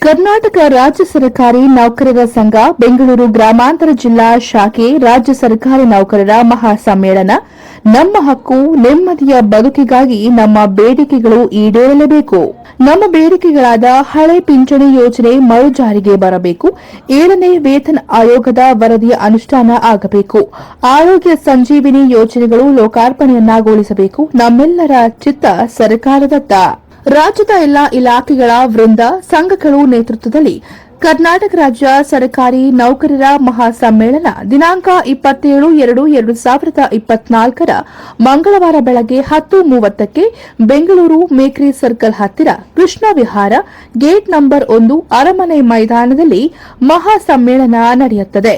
ಕರ್ನಾಟಕ ರಾಜ್ಯ ಸರ್ಕಾರಿ ನೌಕರರ ಸಂಘ, ಬೆಂಗಳೂರು ಗ್ರಾಮಾಂತರ ಜಿಲ್ಲಾ ಶಾಖೆ ರಾಜ್ಯ ಸರ್ಕಾರಿ ನೌಕರರ ಮಹಾಸಮ್ಮೇಳನ. ನಮ್ಮ ಹಕ್ಕು, ನೆಮ್ಮದಿಯ ಬದುಕಿಗಾಗಿ ನಮ್ಮ ಬೇಡಿಕೆಗಳು ಈಡೇರಲೇಬೇಕು. ನಮ್ಮ ಬೇಡಿಕೆಗಳಾದ ಹಳೆ ಪಿಂಚಣಿ ಯೋಜನೆ ಮರು ಜಾರಿಗೆ ಬರಬೇಕು. ಏಳನೇ ವೇತನ ಆಯೋಗದ ವರದಿಯ ಅನುಷ್ಠಾನ ಆಗಬೇಕು. ಆರೋಗ್ಯ ಸಂಜೀವಿನಿ ಯೋಜನೆಗಳು ಲೋಕಾರ್ಪಣೆಯನ್ನಾಗೊಳಿಸಬೇಕು. ನಮ್ಮೆಲ್ಲರ ಚಿತ್ತ ಸರ್ಕಾರದತ್ತ. ರಾಜ್ಯದ ಎಲ್ಲಾ ಇಲಾಖೆಗಳ ವೃಂದ ಸಂಘಗಳು ನೇತೃತ್ವದಲ್ಲಿ ಕರ್ನಾಟಕ ರಾಜ್ಯ ಸರ್ಕಾರಿ ನೌಕರರ ಮಹಾಸಮ್ಮೇಳನ ದಿನಾಂಕ ಇಪ್ಪತ್ತೇಳು ಎರಡು ಎರಡು ಸಾವಿರದ ಇಪ್ಪತ್ನಾಲ್ಕರ ಮಂಗಳವಾರ ಬೆಳಗ್ಗೆ ಹತ್ತು ಮೂವತ್ತಕ್ಕೆ ಬೆಂಗಳೂರು ಮೇಕ್ರಿ ಸರ್ಕಲ್ ಹತ್ತಿರ ಕೃಷ್ಣ ವಿಹಾರ ಗೇಟ್ ನಂಬರ್ ಒಂದು ಅರಮನೆ ಮೈದಾನದಲ್ಲಿ ಮಹಾಸಮ್ಮೇಳನ ನಡೆಯುತ್ತದೆ.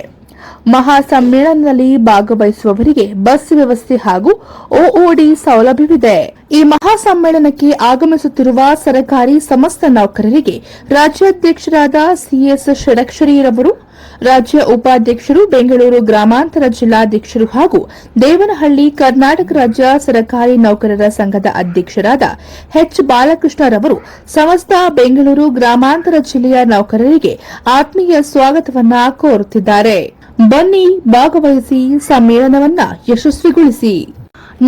ಮಹಾಸಮ್ಮೇಳನದಲ್ಲಿ ಭಾಗವಹಿಸುವವರಿಗೆ ಬಸ್ ವ್ಯವಸ್ಥೆ ಹಾಗೂ ಒಒಡಿ ಸೌಲಭ್ಯವಿದೆ. ಈ ಮಹಾಸಮ್ಮೇಳನಕ್ಕೆ ಆಗಮಿಸುತ್ತಿರುವ ಸರ್ಕಾರಿ ಸಮಸ್ತ ನೌಕರರಿಗೆ ರಾಜ್ಯಾಧ್ಯಕ್ಷರಾದ ಸಿಎಸ್ ಷಡಕ್ಷರಿರವರು, ರಾಜ್ಯ ಉಪಾಧ್ಯಕ್ಷರು, ಬೆಂಗಳೂರು ಗ್ರಾಮಾಂತರ ಜಿಲ್ಲಾಧ್ಯಕ್ಷರು ಹಾಗೂ ದೇವನಹಳ್ಳಿ ಕರ್ನಾಟಕ ರಾಜ್ಯ ಸರ್ಕಾರಿ ನೌಕರರ ಸಂಘದ ಅಧ್ಯಕ್ಷರಾದ ಎಚ್ ಬಾಲಕೃಷ್ಣರವರು ಸಮಸ್ತ ಬೆಂಗಳೂರು ಗ್ರಾಮಾಂತರ ಜಿಲ್ಲೆಯ ನೌಕರರಿಗೆ ಆತ್ಮೀಯ ಸ್ವಾಗತವನ್ನು ಕೋರುತ್ತಿದ್ದಾರೆ. ಬನ್ನಿ ಭಾಗವಹಿಸಿ ಸಮ್ಮೇಳನವನ್ನ ಯಶಸ್ವಿಗೊಳಿಸಿ.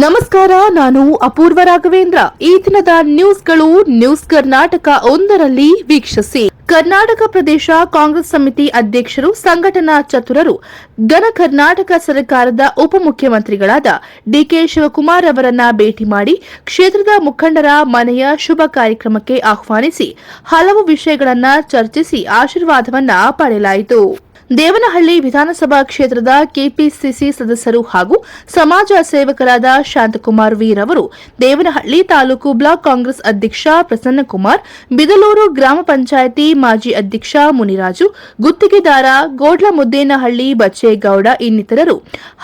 ನಮಸ್ಕಾರ, ನಾನು ಅಪೂರ್ವ ರಾಘವೇಂದ್ರ. ಈ ದಿನದ ನ್ಯೂಸ್ಗಳು ನ್ಯೂಸ್ ಕರ್ನಾಟಕ ಒಂದರಲ್ಲಿ ವೀಕ್ಷಿಸಿ. ಕರ್ನಾಟಕ ಪ್ರದೇಶ ಕಾಂಗ್ರೆಸ್ ಸಮಿತಿ ಅಧ್ಯಕ್ಷರು, ಸಂಘಟನಾ ಚತುರರು, ಘನ ಕರ್ನಾಟಕ ಸರ್ಕಾರದ ಉಪಮುಖ್ಯಮಂತ್ರಿಗಳಾದ ಡಿಕೆ ಶಿವಕುಮಾರ್ ಅವರನ್ನ ಭೇಟಿ ಮಾಡಿ ಕ್ಷೇತ್ರದ ಮುಖಂಡರ ಮನೆಯ ಶುಭ ಕಾರ್ಯಕ್ರಮಕ್ಕೆ ಆಹ್ವಾನಿಸಿ ಹಲವು ವಿಷಯಗಳನ್ನು ಚರ್ಚಿಸಿ ಆಶೀರ್ವಾದವನ್ನ ಪಡೆಯಲಾಯಿತು. ದೇವನಹಳ್ಳಿ ವಿಧಾನಸಭಾ ಕ್ಷೇತ್ರದ ಕೆಪಿಸಿಸಿ ಸದಸ್ಯರು ಹಾಗೂ ಸಮಾಜ ಸೇವಕರಾದ ಶಾಂತಕುಮಾರ್ ವೀರ್ ಅವರು ದೇವನಹಳ್ಳಿ ತಾಲೂಕು ಬ್ಲಾಕ್ ಕಾಂಗ್ರೆಸ್ ಅಧ್ಯಕ್ಷ ಪ್ರಸನ್ನಕುಮಾರ್, ಬಿದಲೂರು ಗ್ರಾಮ ಪಂಚಾಯಿತಿ ಮಾಜಿ ಅಧ್ಯಕ್ಷ ಮುನಿರಾಜು, ಗುತ್ತಿಗೆದಾರ ಗೋಡ್ಲಮುದ್ದೇನಹಳ್ಳಿ ಬಚ್ಚೇಗೌಡ ಇನ್ನಿತರರು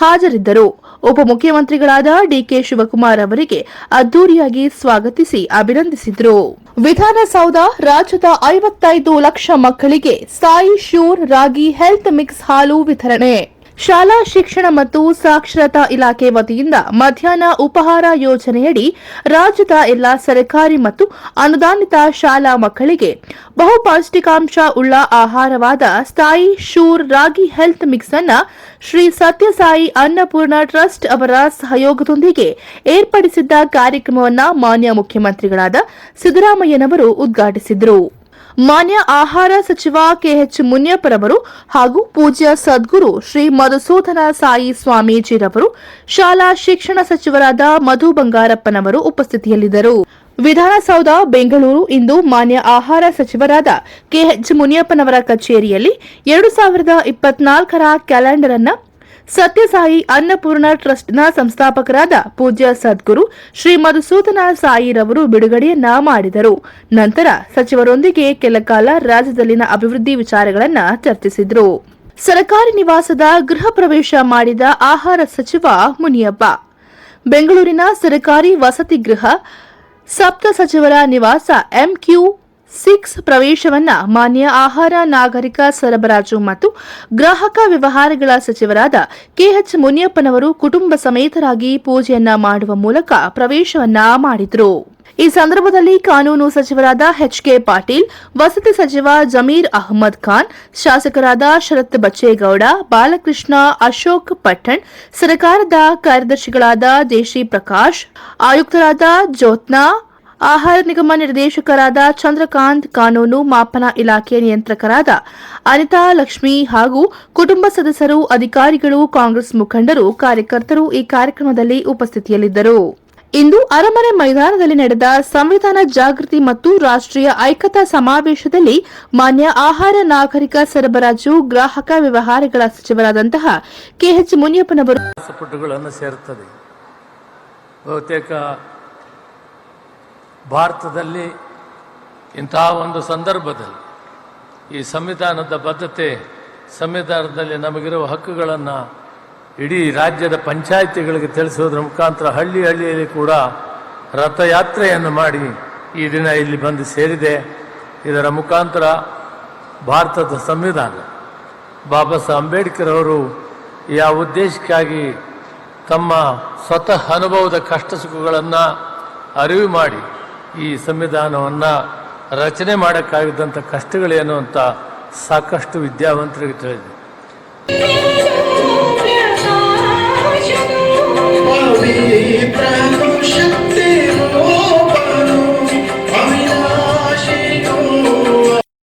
ಹಾಜರಿದ್ದರು. ಉಪಮುಖ್ಯಮಂತ್ರಿಗಳಾದ ಡಿಕೆ ಶಿವಕುಮಾರ್ ಅವರಿಗೆ ಅದ್ದೂರಿಯಾಗಿ ಸ್ವಾಗತಿಸಿ ಅಭಿನಂದಿಸಿದರು. ವಿಧಾನಸೌಧ ರಾಜ್ಯದ ಐವತ್ತೈದು ಲಕ್ಷ ಮಕ್ಕಳಿಗೆ Sai Sure ragi health mix ಹಾಲು ವಿತರಣೆ. ಶಾಲಾ ಶಿಕ್ಷಣ ಮತ್ತು ಸಾಕ್ಷರತಾ ಇಲಾಖೆ ವತಿಯಿಂದ ಮಧ್ಯಾಹ್ನ ಉಪಹಾರ ಯೋಜನೆಯಡಿ ರಾಜ್ಯದ ಎಲ್ಲಾ ಸರ್ಕಾರಿ ಮತ್ತು ಅನುದಾನಿತ ಶಾಲಾ ಮಕ್ಕಳಿಗೆ ಬಹುಪೌಷ್ಟಿಕಾಂಶ ಉಳ್ಳ ಆಹಾರವಾದ ಸ್ಥಾಯಿ ಶೂರ್ ರಾಗಿ ಹೆಲ್ತ್ ಮಿಕ್ಸ್ ಅನ್ನ ಶ್ರೀ ಸತ್ಯಸಾಯಿ ಅನ್ನಪೂರ್ಣ ಟ್ರಸ್ಟ್ ಅವರ ಸಹಯೋಗದೊಂದಿಗೆ ಏರ್ಪಡಿಸಿದ್ದ ಕಾರ್ಯಕ್ರಮವನ್ನು ಮಾನ್ಯ ಮುಖ್ಯಮಂತ್ರಿಗಳಾದ ಸಿದ್ದರಾಮಯ್ಯನವರು ಉದ್ಘಾಟಿಸಿದರು. ಮಾನ್ಯ ಆಹಾರ ಸಚಿವ ಕೆಎಚ್ ಮುನಿಯಪ್ಪರವರು ಹಾಗೂ ಪೂಜ್ಯ ಸದ್ಗುರು ಶ್ರೀ ಮಧುಸೂದನ ಸಾಯಿ ಸ್ವಾಮೀಜಿರವರು, ಶಾಲಾ ಶಿಕ್ಷಣ ಸಚಿವರಾದ ಮಧು ಬಂಗಾರಪ್ಪನವರು ಉಪಸ್ಥಿತಿಯಲ್ಲಿದ್ದರು. ವಿಧಾನಸೌಧ, ಬೆಂಗಳೂರು ಇಂದು ಮಾನ್ಯ ಆಹಾರ ಸಚಿವರಾದ ಕೆಎಚ್ ಮುನಿಯಪ್ಪನವರ ಕಚೇರಿಯಲ್ಲಿ ಎರಡು ಸಾವಿರದ ಇಪ್ಪತ್ನಾಲ್ಕರ ಕ್ಯಾಲೆಂಡರ್ ಅನ್ನ ಸತ್ಯಸಾಯಿ ಅನ್ನಪೂರ್ಣ ಟ್ರಸ್ಟ್ನ ಸಂಸ್ಥಾಪಕರಾದ ಪೂಜ್ಯ ಸದ್ಗುರು ಶ್ರೀ ಮಧುಸೂದನ ಸಾಯಿರವರು ಬಿಡುಗಡೆಯನ್ನ ಮಾಡಿದರು. ನಂತರ ಸಚಿವರೊಂದಿಗೆ ಕೆಲಕಾಲ ರಾಜ್ಯದಲ್ಲಿನ ಅಭಿವೃದ್ಧಿ ವಿಚಾರಗಳನ್ನು ಚರ್ಚಿಸಿದರು. ಸರ್ಕಾರಿ ನಿವಾಸದ ಗೃಹ ಪ್ರವೇಶ ಮಾಡಿದ ಆಹಾರ ಸಚಿವ ಮುನಿಯಪ್ಪ. ಬೆಂಗಳೂರಿನ ಸರ್ಕಾರಿ ವಸತಿ ಗೃಹ ಸಪ್ತ ಸಚಿವರ ನಿವಾಸ ಎಂಕ್ಯೂ ಸಿಕ್ಸ್ ಪ್ರವೇಶವನ್ನ ಮಾನ್ಯ ಆಹಾರ ನಾಗರಿಕ ಸರಬರಾಜು ಮತ್ತು ಗ್ರಾಹಕ ವ್ಯವಹಾರಗಳ ಸಚಿವರಾದ ಕೆಎಚ್ ಮುನಿಯಪ್ಪನವರು ಕುಟುಂಬ ಸಮೇತರಾಗಿ ಪೂಜೆಯನ್ನ ಮಾಡುವ ಮೂಲಕ ಪ್ರವೇಶವನ್ನ ಮಾಡಿದರು. ಈ ಸಂದರ್ಭದಲ್ಲಿ ಕಾನೂನು ಸಚಿವರಾದ ಎಚ್ ಕೆ ಪಾಟೀಲ್, ವಸತಿ ಸಚಿವ ಜಮೀರ್ ಅಹ್ಮದ್ ಖಾನ್, ಶಾಸಕರಾದ ಶರತ್ ಬಚ್ಚೇಗೌಡ, ಬಾಲಕೃಷ್ಣ ಅಶೋಕ್ ಪಠಣ್ ಸರ್ಕಾರದ ಕಾರ್ಯದರ್ಶಿಗಳಾದ ದೇಶಿ ಪ್ರಕಾಶ್, ಆಯುಕ್ತರಾದ ಜ್ಯೋತ್ನಾ ಆಹಾರ ನಿಗಮ ನಿರ್ದೇಶಕರಾದ ಚಂದ್ರಕಾಂತ್ ಕಾನೂನು ಮಾಪನ ಇಲಾಖೆ ನಿಯಂತ್ರಕರಾದ ಅನಿತಾ ಲಕ್ಷ್ಮಿ ಹಾಗೂ ಕುಟುಂಬ ಸದಸ್ಯರು, ಅಧಿಕಾರಿಗಳು, ಕಾಂಗ್ರೆಸ್ ಮುಖಂಡರು, ಕಾರ್ಯಕರ್ತರು ಈ ಕಾರ್ಯಕ್ರಮದಲ್ಲಿ ಉಪಸ್ಥಿತಿಯಲ್ಲಿದ್ದರು. ಇಂದು ಅರಮನೆ ಮೈದಾನದಲ್ಲಿ ನಡೆದ ಸಂವಿಧಾನ ಜಾಗೃತಿ ಮತ್ತು ರಾಷ್ಟ್ರೀಯ ಐಕ್ಯತಾ ಸಮಾವೇಶದಲ್ಲಿ ಮಾನ್ಯ ಆಹಾರ ನಾಗರಿಕ ಸರಬರಾಜು, ಗ್ರಾಹಕ ವ್ಯವಹಾರಗಳ ಸಚಿವರಾದಂತಹ ಕೆಎಚ್ ಮುನಿಯಪ್ಪನವರು ಭಾರತದಲ್ಲಿ ಇಂತಹ ಒಂದು ಸಂದರ್ಭದಲ್ಲಿ ಈ ಸಂವಿಧಾನದ ಬದ್ಧತೆ, ಸಂವಿಧಾನದಲ್ಲಿ ನಮಗಿರುವ ಹಕ್ಕುಗಳನ್ನು ಇಡೀ ರಾಜ್ಯದ ಪಂಚಾಯಿತಿಗಳಿಗೆ ತಿಳಿಸುವುದರ ಮುಖಾಂತರ ಹಳ್ಳಿ ಹಳ್ಳಿಯಲ್ಲಿ ಕೂಡ ರಥಯಾತ್ರೆಯನ್ನು ಮಾಡಿ ಈ ದಿನ ಇಲ್ಲಿ ಬಂದು ಸೇರಿದೆ. ಇದರ ಮುಖಾಂತರ ಭಾರತದ ಸಂವಿಧಾನ. ಬಾಬಾ ಸಾಹೇಬ್ ಅಂಬೇಡ್ಕರ್ ಅವರು ಯಾವ ಉದ್ದೇಶಕ್ಕಾಗಿ ತಮ್ಮ ಸ್ವತಃ ಅನುಭವದ ಕಷ್ಟ ಸುಖಗಳನ್ನು ಅರಿವು ಮಾಡಿ ಈ ಸಂವಿಧಾನವನ್ನು ರಚನೆ ಮಾಡೋಕ್ಕಾಗಿದ್ದಂಥ ಕಷ್ಟಗಳೇನು ಅಂತ ಸಾಕಷ್ಟು ವಿದ್ಯಾವಂತರಿಗೆ ತಿಳಿದಿದೆ.